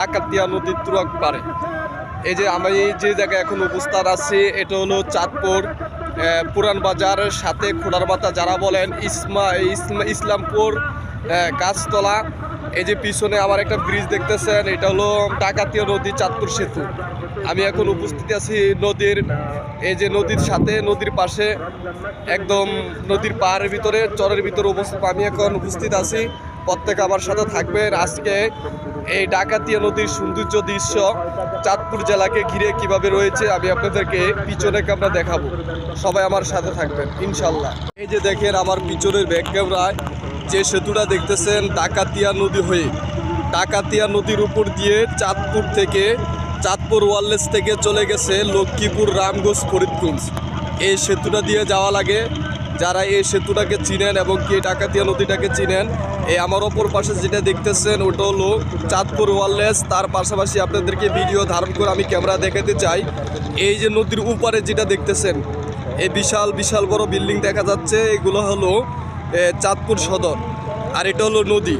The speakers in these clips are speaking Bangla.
ডাকাতিয়া নদীর তুরক পারে। এই যে আমি যে জায়গায় এখন উপস্থান আছি, এটা হলো চাঁদপুর পুরান বাজারের সাথে খোলার মাথা যারা বলেন, ইসমা ইসলাম ইসলামপুর গাছতলা। এই যে পিছনে আমার একটা ব্রিজ দেখতেছেন, এটা হলো ডাকাতিয়া নদী, চাঁদপুর সেতু। আমি এখন উপস্থিত আছি নদীর, এই যে নদীর সাথে, নদীর পাশে, একদম নদীর পাহাড়ের ভিতরে, চরের ভিতরে উপস্থিত আমি এখন উপস্থিত আছি। প্রত্যেক আমার সাথে থাকবেন। আজকে এই ডাকাতিয়া নদীর সৌন্দর্য দৃশ্য চাঁদপুর জেলাকে ঘিরে কীভাবে রয়েছে, আমি আপনাদেরকে পিছনে ক্যামেরা দেখাবো। সবাই আমার সাথে থাকবেন ইনশাল্লাহ এই যে দেখেন আমার পিছনের ব্যাক ক্যামেরায় যে সেতুটা দেখতেছেন, ডাকাতিয়া নদী হয়ে। ডাকাতিয়া নদীর উপর দিয়ে চাঁদপুর থেকে, চাঁদপুর ওয়ারলেস থেকে চলে গেছে লক্ষ্মীপুর রামগঞ্জ ফরিদগঞ্জ। এই সেতুটা দিয়ে যাওয়া লাগে। যারা এই সেতুটাকে চিনেন এবং কি এই ডাকাতিয়া নদীটাকে চিনেন, এই আমার ওপর পাশে যেটা দেখতেছেন, ওটা হলো চাঁদপুর ওয়ারলেস। তার পাশাপাশি আপনাদেরকে ভিডিও ধারণ করে আমি ক্যামেরা দেখাতে চাই। এই যে নদীর উপরে যেটা দেখতেছেন, এই বিশাল বিশাল বড় বিল্ডিং দেখা যাচ্ছে। এগুলো হলো চাঁদপুর সদর। আর এটা হলো নদী।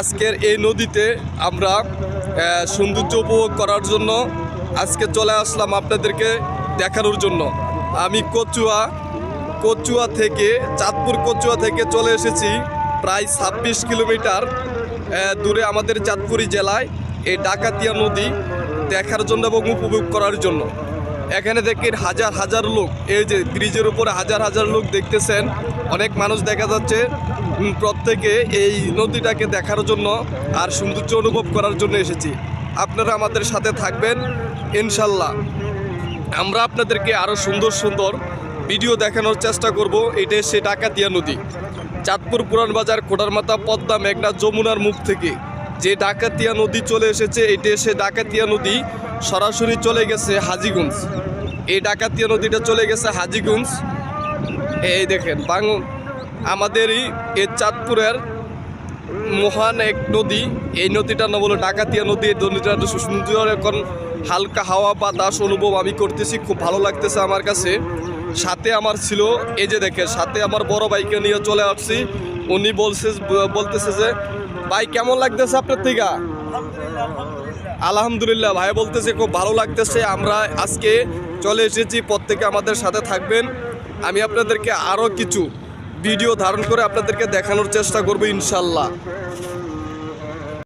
আজকের এই নদীতে আমরা সৌন্দর্য উপভোগ করার জন্য আজকে চলে আসলাম আপনাদেরকে দেখানোর জন্য। আমি কচুয়া কচুয়া থেকে, চাঁদপুর কচুয়া থেকে চলে এসেছি, প্রায় ছাব্বিশ কিলোমিটার দূরে আমাদের চাঁদপুরি জেলায়, এই ডাকাতিয়া নদী দেখার জন্য এবং উপভোগ করার জন্য। এখানে দেখেন হাজার হাজার লোক, এই যে ব্রিজের উপরে হাজার হাজার লোক দেখতেছেন, অনেক মানুষ দেখা যাচ্ছে প্রত্যেকে এই নদীটাকে দেখার জন্য আর সৌন্দর্য অনুভব করার জন্য এসেছি। আপনারা আমাদের সাথে থাকবেন, ইনশাল্লাহ। আমরা আপনাদেরকে আরও সুন্দর সুন্দর ভিডিও দেখানোর চেষ্টা করব এটা সে ডাকাতিয়া নদী। চাঁদপুর পুরান বাজার, কোটারমাথা, পদ্মা, মেঘনা, যমুনার মুখ থেকে। যে ডাকাতিয়া নদী চলে এসেছে এটা সে ডাকাতিয়া নদী সরাসরি চলে গেছে হাজিগঞ্জ। এই ডাকাতিয়া নদীটা চলে গেছে হাজিগঞ্জ। এই দেখেন বাঙন আমাদেরই এই চাঁদপুরের মহান এক নদী। এই নদীটার নাম হলো ডাকাতিয়া নদী। এই নদীটা সুন্দর এখন হালকা হাওয়া বাতাস অনুভব আমি করতেছি, খুব ভালো লাগতেছে আমার কাছে। সাথে আমার ছিল, এই যে দেখে সাথে আমার বড় ভাইকে নিয়ে চলে আসছি। উনি বলছে, বলতেছে যে, ভাই, কেমন লাগতেছে আপনার থেকে? আলহামদুলিল্লাহ, ভাই বলতেছে, খুব ভালো লাগতেছে, আমরা আজকে চলে এসেছি, প্রত্যেকে আমাদের সাথে থাকবেন। আমি আপনাদেরকে আরও কিছু ভিডিও ধারণ করে আপনাদেরকে দেখানোর চেষ্টা করব, ইনশাল্লাহ।